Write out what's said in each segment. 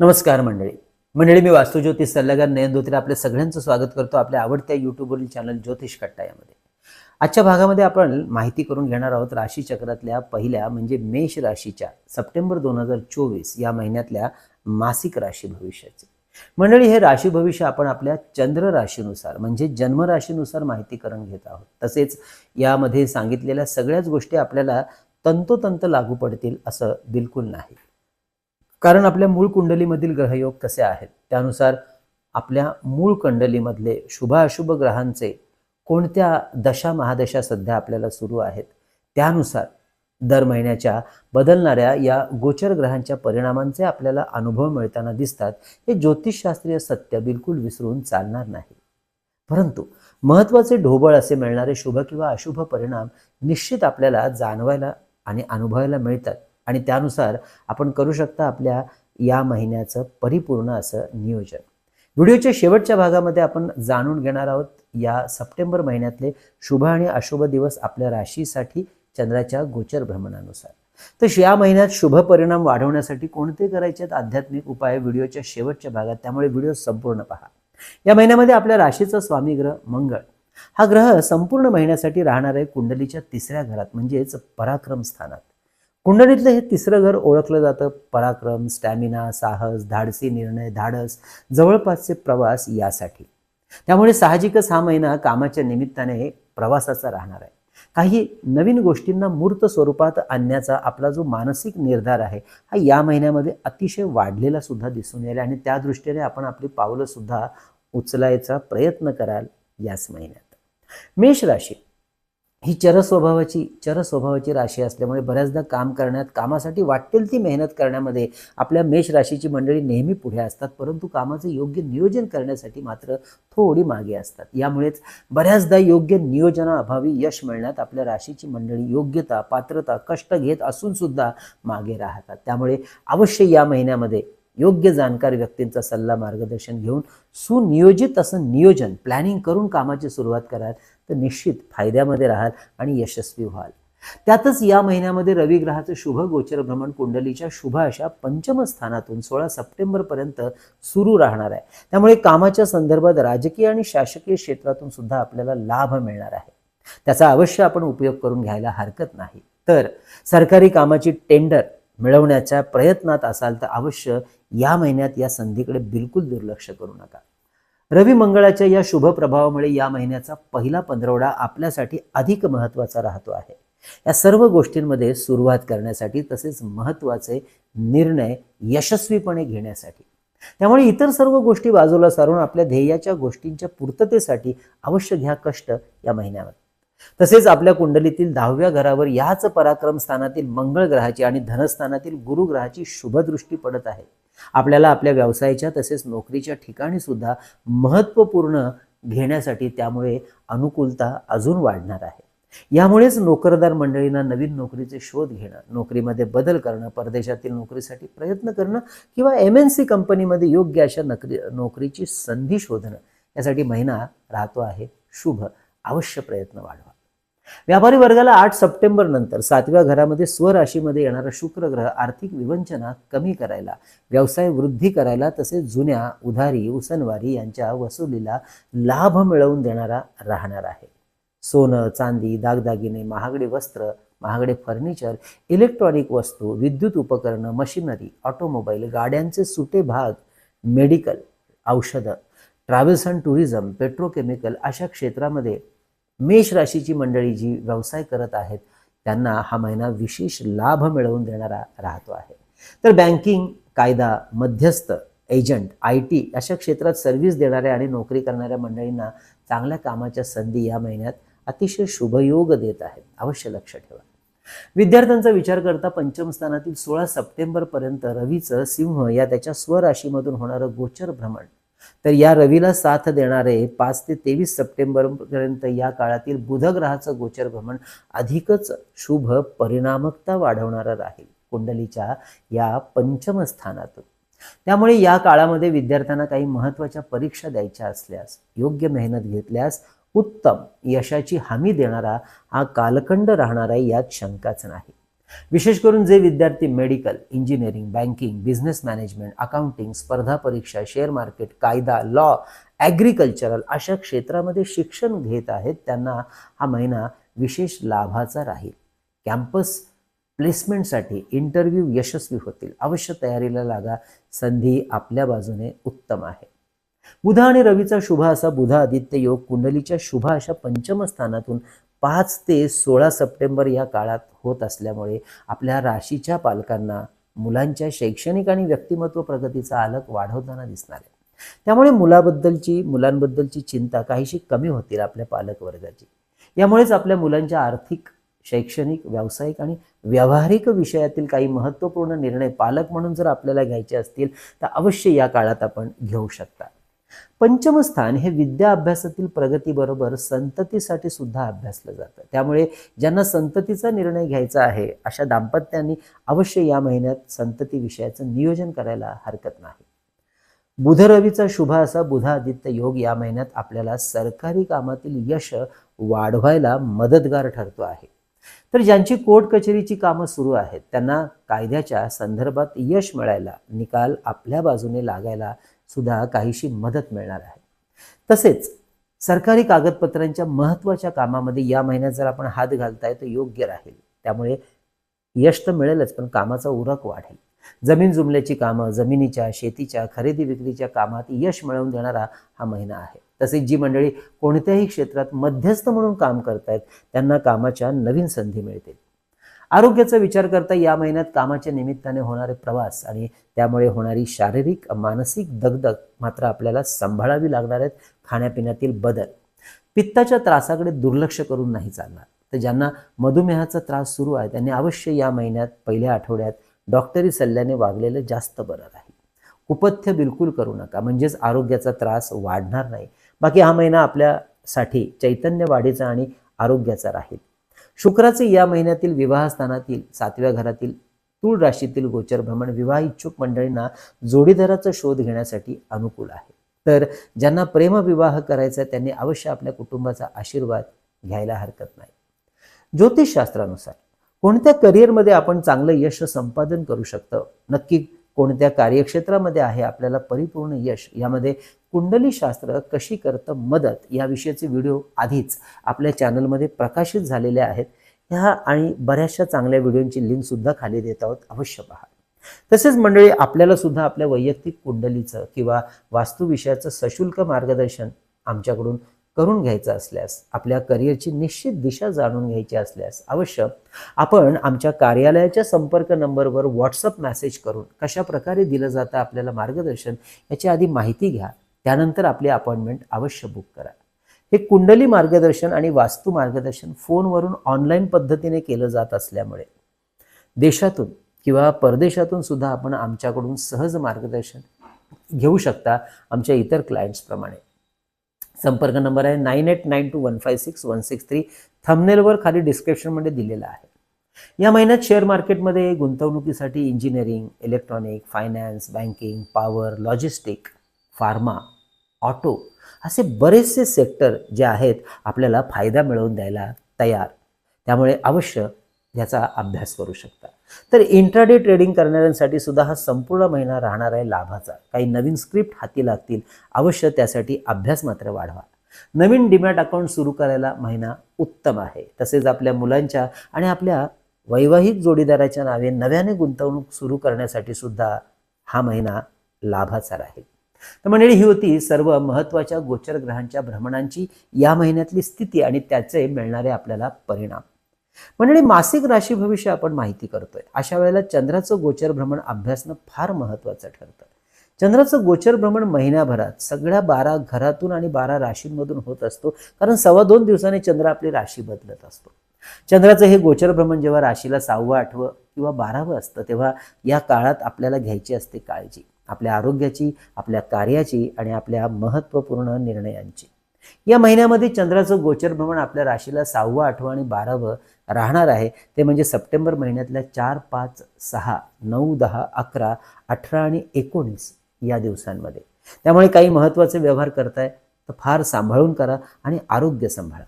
नमस्कार मंडळी. मंडळी मी वास्तुज्योतिष सल्लागार नयन धोत्रे आपल्या सगळ्यांचं स्वागत करतो आपल्या आवडत्या यूट्यूबवरील चॅनल ज्योतिष कट्टा यामध्ये. आजच्या भागामध्ये आपण माहिती करून घेणार आहोत राशीचक्रातल्या पहिल्या म्हणजे मेष राशीच्या सप्टेंबर दोन हजार चोवीस या महिन्यातल्या मासिक राशी भविष्याचे. मंडळी हे राशी भविष्य आपण आपल्या चंद्र राशीनुसार म्हणजे जन्म राशीनुसार माहिती करून घेत आहोत. तसेच यामध्ये सांगितलेल्या सगळ्याच गोष्टी आपल्याला तंतोतंत लागू पडतील असं बिलकुल नाही. कारण आपल्या मूळ कुंडलीमधील ग्रहयोग कसे आहेत. त्यानुसार आपल्या मूळ कुंडलीमधले शुभाअशुभ ग्रहांचे कोणत्या दशा महादशा सध्या आपल्याला सुरू आहेत? त्यानुसार दर महिन्याच्या बदलणाऱ्या या गोचर ग्रहांच्या परिणामांचे आपल्याला अनुभव मिळताना दिसतात. हे ज्योतिषशास्त्रीय सत्य बिलकुल विसरून चालणार नाही. परंतु महत्त्वाचे ढोबळ असे मिळणारे शुभ किंवा अशुभ परिणाम निश्चित आपल्याला जाणवायला आणि अनुभवायला मिळतात. आणि त्यानुसार आपण करू शकता आपल्या या महिन्याचं परिपूर्ण असं नियोजन. व्हिडिओच्या शेवटच्या भागामध्ये आपण जाणून घेणार आहोत या सप्टेंबर महिन्यातले शुभ आणि अशुभ दिवस आपल्या राशीसाठी चंद्राच्या गोचर भ्रमणानुसार. तर या महिन्यात शुभ परिणाम वाढवण्यासाठी कोणते करायचे आहेत आध्यात्मिक उपाय व्हिडिओच्या शेवटच्या भागात त्यामुळे व्हिडिओ संपूर्ण पहा. या महिन्यामध्ये आपल्या राशीचा स्वामी ग्रह मंगळ. हा ग्रह संपूर्ण महिन्यासाठी राहणार आहे कुंडलीच्या तिसऱ्या घरात म्हणजेच पराक्रम स्थानात. कुंडलीतलं हे तिसरं घर ओळखलं जातं. पराक्रम स्टॅमिना साहस धाडसी निर्णय धाडस जवळपासचे प्रवास यासाठी. त्यामुळे साहजिकच हा महिना कामाच्या निमित्ताने प्रवासाचा राहणार आहे. काही नवीन गोष्टींना मूर्त स्वरूपात आणण्याचा आपला जो मानसिक निर्धार आहे हा या महिन्यामध्ये अतिशय वाढलेला सुद्धा दिसून येईल आणि त्या दृष्टीने आपण आपली पावलं सुद्धा उचलायचा प्रयत्न कराल याच महिन्यात. मेष राशी. ही चर स्वभावाची चर स्वभावाची राशी असल्यामुळे बऱ्याचदा काम करण्यात कामासाठी वाटेल ती मेहनत करण्यामध्ये आपल्या मेष राशीची मंडळी नेहमी पुढे असतात परंतु कामाचं योग्य नियोजन करण्यासाठी मात्र थोडी मागे असतात. यामुळेच बऱ्याचदा योग्य नियोजनाअभावी यश मिळण्यात आपल्या राशीची मंडळी योग्यता पात्रता कष्ट घेत असूनसुद्धा मागे राहतात. त्यामुळे अवश्य या महिन्यामध्ये योग्य जाणकार व्यक्तींचा सल्ला मार्गदर्शन घेऊन सुनियोजित असं नियोजन प्लॅनिंग करून कामाची सुरुवात कराल तर निश्चित फायद्यामध्ये राहाल आणि यशस्वी व्हाल. त्यातच या महिन्यामध्ये रवी ग्रहाचं शुभ गोचर भ्रमण कुंडलीच्या शुभ अशा पंचम स्थानातून सोळा सप्टेंबरपर्यंत सुरू राहणार आहे. त्यामुळे कामाच्या संदर्भात राजकीय आणि शासकीय क्षेत्रातून सुद्धा आपल्याला लाभ मिळणार आहे. त्याचा अवश्य आपण उपयोग करून घ्यायला हरकत नाही. तर सरकारी कामाची टेंडर मिळवण्याच्या प्रयत्नात असाल तर अवश्य या महिन्यात या संधीकडे बिलकुल दुर्लक्ष करू नका. रवी मंगळाच्या या शुभ प्रभावामुळे या महिन्याचा पहिला पंधरवडा आपल्यासाठी अधिक महत्त्वाचा राहतो आहे. या सर्व गोष्टींमध्ये सुरुवात करण्यासाठी तसेच महत्त्वाचे निर्णय यशस्वीपणे घेण्यासाठी. त्यामुळे इतर सर्व गोष्टी बाजूला सारून आपल्या ध्येयाच्या गोष्टींच्या पूर्ततेसाठी अवश्य घ्या कष्ट या महिन्यावर. तसेच आपल्या कुंडलीतील दहाव्या घरावर याच पराक्रम स्थानातील मंगळ ग्रहाची आणि धनस्थानातील गुरु ग्रहाची शुभदृष्टी पडत आहे. आपल्याला आपल्या व्यवसायाच्या तसेच नोकरीच्या ठिकाणी सुद्धा महत्त्वपूर्ण घेण्यासाठी त्यामुळे अनुकूलता अजून वाढणार आहे. यामुळेच नोकरदार मंडळींना नवीन नोकरीचे शोध घेणं नोकरीमध्ये बदल करणं परदेशातील नोकरीसाठी प्रयत्न करणं किंवा एम एन सी कंपनीमध्ये योग्य अशा नोकरी नोकरीची संधी शोधणं यासाठी महिना राहतो आहे. शुभ अवश्य प्रयत्न वाढवा. व्यापारी वर्गाला आठ सप्टेंबर नंतर सातव्या घरामध्ये स्वराशीमध्ये येणारा शुक्र ग्रह आर्थिक विवंचना कमी करायला व्यवसाय वृद्धी करायला तसेच जुन्या उधारी उसनवारी यांच्या वसुलीला लाभ मिळवून देणारा राहणार आहे. सोनं चांदी दागदागिने महागडे वस्त्र महागडे फर्निचर इलेक्ट्रॉनिक वस्तू विद्युत उपकरणं मशिनरी ऑटोमोबाईल गाड्यांचे सुटे भाग मेडिकल औषधं ट्रॅव्हल्स अँड टुरिझम पेट्रोकेमिकल अशा क्षेत्रामध्ये मेष राशीची मंडळी जी व्यवसाय करत आहेत त्यांना हा महिना विशेष लाभ मिळवून देणारा राहतो आहे. तर बँकिंग कायदा मध्यस्थ एजंट आय टी अशा क्षेत्रात सर्व्हिस देणाऱ्या आणि नोकरी करणाऱ्या मंडळींना चांगल्या कामाच्या संधी या महिन्यात अतिशय शुभयोग देत आहेत. अवश्य लक्ष ठेवा. विद्यार्थ्यांचा विचार करता पंचम स्थानातील सोळा सप्टेंबरपर्यंत रवीचं सिंह या त्याच्या स्वराशीमधून होणारं गोचर भ्रमण तर या रवीला साथ देणारे पाच ते तेवीस सप्टेंबरपर्यंत या काळातील बुधग्रहाचं गोचर भ्रमण अधिकच शुभ परिणामकता वाढवणारं राहील कुंडलीच्या या पंचम स्थानातून त्यामुळे या काळामध्ये विद्यार्थ्यांना काही महत्त्वाच्या परीक्षा द्यायच्या असल्यास योग्य मेहनत घेतल्यास उत्तम यशाची हमी देणारा हा कालखंड राहणार आहे यात शंकाच नाही. विशेष करून जे विद्यार्थी medical engineering banking business management accounting स्पर्धा परीक्षा शेअर मार्केट कायदा लॉ ॲग्रिकल्चरल अशा क्षेत्रामध्ये शिक्षण घेत आहेत त्यांना हा महिना विशेष लाभाचा राहील. कॅम्पस प्लेसमेंटसाठी इंटरव्ह्यू यशस्वी होतील. अवश्य तयारीला लागा. संधी आपल्या बाजूने उत्तम आहे. बुध आणि रवीचा शुभ असा बुध आदित्य योग कुंडलीच्या शुभ अशा पंचम स्थानातून पाच ते सोळा सप्टेंबर या काळात होत असल्यामुळे आपल्या राशीच्या पालकांना मुलांच्या शैक्षणिक आणि व्यक्तिमत्व प्रगतीचा आलक वाढवताना दिसणार आहे. त्यामुळे मुलाबद्दलची मुलांबद्दलची चिंता काहीशी कमी होतील आपल्या पालक वर्गाची यामुळेच आपल्या मुलांच्या आर्थिक शैक्षणिक व्यावसायिक आणि व्यावहारिक विषयातील काही महत्त्वपूर्ण निर्णय पालक म्हणून जर आपल्याला घ्यायचे असतील तर अवश्य या काळात आपण घेऊ शकता. पंचम स्थान हे विद्या अभ्यासातील प्रगतीबरोबर संततीसाठी सुद्धा अभ्यासलं जातं. त्यामुळे ज्यांना संततीचा निर्णय घ्यायचा आहे अशा दाम्पत्यांनी अवश्य या महिन्यात संतती विषयाचं नियोजन करायला हरकत नाही. बुध रवीचा शुभ असा बुधादित्य योग या महिन्यात आपल्याला सरकारी कामातील यश वाढवायला मदतगार ठरतो आहे. तर ज्यांची कोर्ट कचेरीची कामं सुरू आहेत त्यांना कायद्याच्या संदर्भात यश मिळायला निकाल आपल्या बाजूने लागायला सुद्धा काहीशी मदत मिळणार आहे. तसेच सरकारी कागदपत्रांच्या महत्त्वाच्या कामामध्ये या महिन्यात जर आपण हात घालताय तर योग्य राहील. त्यामुळे यश तर मिळेलच पण कामाचा उरक वाढेल. जमीन जुमल्याची कामं जमिनीच्या शेतीच्या खरेदी विक्रीच्या कामात यश मिळवून देणारा हा महिना आहे. तसेच जी मंडळी कोणत्याही क्षेत्रात मध्यस्थ म्हणून काम करतायत त्यांना कामाच्या नवीन संधी मिळतील. आरोग्याचा विचार करता या महिन्यात कामाच्या निमित्ताने होणारे प्रवास आणि त्यामुळे होणारी शारीरिक मानसिक दगदग मात्र आपल्याला सांभाळावी लागणार आहेत. खाण्यापिण्यातील बदल. पित्ताच्या त्रासाकडे दुर्लक्ष करून नाही चालणार. तर ज्यांना मधुमेहाचा त्रास सुरू आहे त्यांनी अवश्य या महिन्यात पहिल्या आठवड्यात डॉक्टरी सल्ल्याने वागलेलं जास्त बरं राहील. कुपथ्य बिलकुल करू नका. म्हणजेच आरोग्याचा त्रास वाढणार नाही. बाकी हा महिना आपल्यासाठी चैतन्य वाढीचा आणि आरोग्याचा राहील. शुक्राचे या महिन्यातील विवाह स्थानातील सातव्या घरातील तूळ राशीतील गोचर भ्रमण विवाह इच्छुक मंडळींना जोडीदाराचा शोध घेण्यासाठी अनुकूल आहे. तर ज्यांना प्रेमविवाह करायचा त्यांनी अवश्य आपल्या कुटुंबाचा आशीर्वाद घ्यायला हरकत नाही. ज्योतिषशास्त्रानुसार कोणत्या करिअरमध्ये आपण चांगलं यश संपादन करू शकतं? नक्की कोणत्या कार्यक्षेत्रामध्ये आहे आपल्याला परिपूर्ण यश? यामध्ये कुंडली शास्त्र कशी करतं मदत? याविषयीचे व्हिडिओ आधीच आपल्या चॅनलमध्ये प्रकाशित झालेले आहेत. ह्या आणि बऱ्याचशा चांगल्या व्हिडिओंची लिंकसुद्धा खाली देत आहोत. अवश्य पहा. तसेच मंडळी आपल्याला सुद्धा आपल्या वैयक्तिक कुंडलीचं किंवा वास्तुविषयाचं सशुल्क मार्गदर्शन आमच्याकडून करून घ्यायचं असल्यास आपल्या करिअरची निश्चित दिशा जाणून घ्यायची असल्यास अवश्य आपण आमच्या कार्यालयाच्या संपर्क नंबरवर व्हॉट्सअप मेसेज करून कशा प्रकारे दिलं जातं आपल्याला मार्गदर्शन याची आधी माहिती घ्या. त्यानंतर आपली अपॉइंटमेंट अवश्य बुक करा. हे कुंडली मार्गदर्शन आणि वास्तू मार्गदर्शन फोनवरून ऑनलाईन पद्धतीने केलं जात असल्यामुळे देशातून किंवा परदेशातून सुद्धा आपण आमच्याकडून सहज मार्गदर्शन घेऊ शकता आमच्या इतर क्लायंट्सप्रमाणे संपर्क नंबर आहे nine eight nine two one five six one six three. थंबनेलवर खाली डिस्क्रिप्शनमध्ये दिलेला आहे. या महिन्यात शेअर मार्केटमध्ये गुंतवणुकीसाठी engineering electronic finance banking power logistic pharma auto असे बरेचसे सेक्टर जे आहेत आपल्याला फायदा मिळवून द्यायला तयार. त्यामुळे अवश्य याचा अभ्यास करू शकता. तर इंट्राडे ट्रेडिंग करणाऱ्यांसाठी सुद्धा हा संपूर्ण महिना राहणार आहे लाभाचा. काही नवीन स्क्रिप्ट हाती लागतील. अवश्य त्यासाठी अभ्यास मात्र वाढवा. नवीन डिमॅट अकाउंट सुरू करायला महिना उत्तम आहे. तसेच आपल्या मुलांच्या आणि आपल्या वैवाहिक जोडीदाराच्या नावे नव्याने गुंतवणूक सुरू करण्यासाठी सुद्धा हा महिना लाभाचा राहील. तर मंडळी ही होती सर्व महत्त्वाच्या गोचर ग्रहांच्या भ्रमणांची या महिन्यातली स्थिती आणि त्याचे मिळणारे आपल्याला परिणाम. मंडळी मासिक राशी भविष्य आपण माहिती करतोय. अशा वेळेला चंद्राचं गोचर भ्रमण अभ्यासणं फार महत्वाचं ठरतं. चंद्राचं गोचर भ्रमण महिन्याभरात सगळ्या बारा घरातून आणि बारा राशींमधून होत असतो. कारण सव्वा दोन दिवसांनी चंद्र आपली राशी बदलत असतो. चंद्राचं हे गोचर भ्रमण जेव्हा राशीला सहावं आठवं किंवा बारावं असतं तेव्हा या काळात आपल्याला घ्यायची असते काळजी. आपल्या आरोग्याची आपल्या कार्याची आणि आपल्या महत्त्वपूर्ण निर्णयांची. या महिन्यामध्ये चंद्राचं गोचर भ्रमण आपल्या राशीला सहावं आठवं आणि बारावं राहणार आहे. ते म्हणजे सप्टेंबर महिन्यातल्या चार पाच सहा नऊ दहा अकरा अठरा आणि एकोणीस या दिवसांमध्ये. त्यामुळे काही महत्त्वाचे व्यवहार करताय तर फार सांभाळून करा आणि आरोग्य सांभाळा.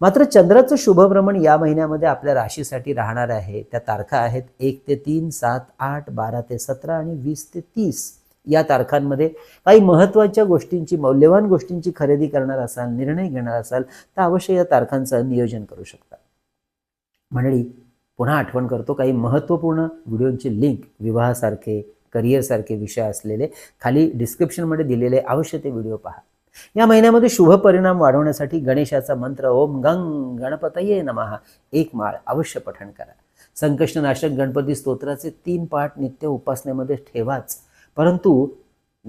मात्र चंद्राचं शुभभ्रमण या महिन्यामध्ये आपल्या राशीसाठी राहणार आहे. त्या तारखा आहेत एक ते तीन सात आठ बारा ते सतरा आणि वीस ते तीस. या तारखांमध्ये काही महत्त्वाच्या गोष्टींची मौल्यवान गोष्टींची खरेदी करणार असाल निर्णय घेणार असाल तर अवश्य या तारखांचं नियोजन करू शकता. मंडळी पुन्हा आठवण करतो काही महत्त्वपूर्ण व्हिडिओंची लिंक विवाहासारखे करिअरसारखे विषय असलेले खाली डिस्क्रिप्शनमध्ये दिलेले अवश्य ते व्हिडिओ पहा. या महिन्यामध्ये शुभ परिणाम वाढवण्यासाठी गणेशाचा मंत्र ओम गंग गणपतये नमहा एक माळ अवश्य पठण करा. संकष्टनाशक गणपती स्तोत्राचे तीन पाठ नित्य उपासनेमध्ये ठेवाच. परंतु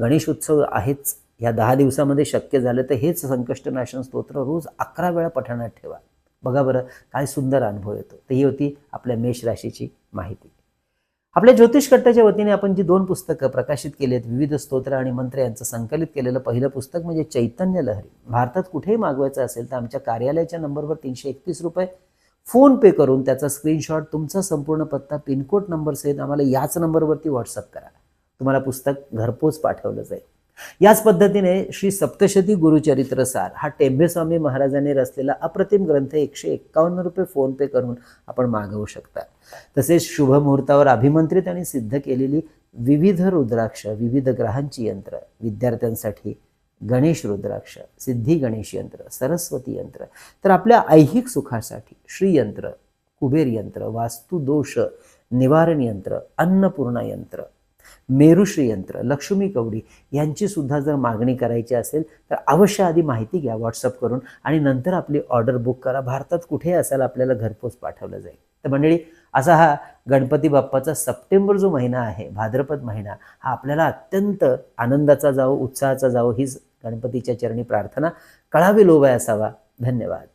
गणेश उत्सव आहेच. या दहा दिवसामध्ये शक्य झालं तर हेच संकष्टनाशन स्तोत्र रोज अकरा वेळा पठणात ठेवा. बघा बरं काय सुंदर अनुभव येतो. तर ही होती आपल्या मेष राशीची माहिती. आपल्या ज्योतिष कट्ट्याच्या वतीने आपण जी दोन पुस्तकं प्रकाशित केली आहेत विविध स्तोत्र आणि मंत्र यांचं संकलित केलेलं पहिलं पुस्तक म्हणजे चैतन्य लहरी. भारतात कुठेही मागवायचं असेल तर आमच्या कार्यालयाच्या नंबरवर तीनशे एकतीस रुपये फोन पे करून त्याचा स्क्रीनशॉट तुमचा संपूर्ण पत्ता पिनकोड नंबर सहित आम्हाला याच नंबरवरती व्हॉट्सअप करा. तुम्हाला पुस्तक घरपोच पाठवलं जाईल. याच पद्धतीने श्री सप्तशती गुरुचरित्र सार हा टेंभेस्वामी महाराजांनी रचलेला अप्रतिम ग्रंथ एकशे एक्कावन्न रुपये फोनपे करून आपण मागवू शकता. तसेच शुभ मुहूर्तावर अभिमंत्रित आणि सिद्ध केलेली विविध रुद्राक्ष विविध ग्रहांची यंत्र विद्यार्थ्यांसाठी गणेश रुद्राक्ष सिद्धी गणेश यंत्र सरस्वती यंत्र तर आपल्या ऐहिक सुखासाठी श्रीयंत्र कुबेर यंत्र वास्तुदोष निवारण यंत्र अन्नपूर्णा यंत्र मेरुश्रीयंत्र लक्ष्मी कवडी यांची सुद्धा जर मागणी करायची असेल तर अवश्य आधी माहिती घ्या व्हॉट्सअप करून आणि नंतर आपली ऑर्डर बुक करा. भारतात कुठेही असायला आपल्याला घरपोच पाठवलं जाईल. तर मंडळी असा हा गणपती बाप्पाचा सप्टेंबर जो महिना आहे भाद्रपद महिना हा आपल्याला अत्यंत आनंदाचा जावो उत्साहाचा जावो हीच गणपतीच्या चरणी प्रार्थना. कळावी लोभाय असावा. धन्यवाद.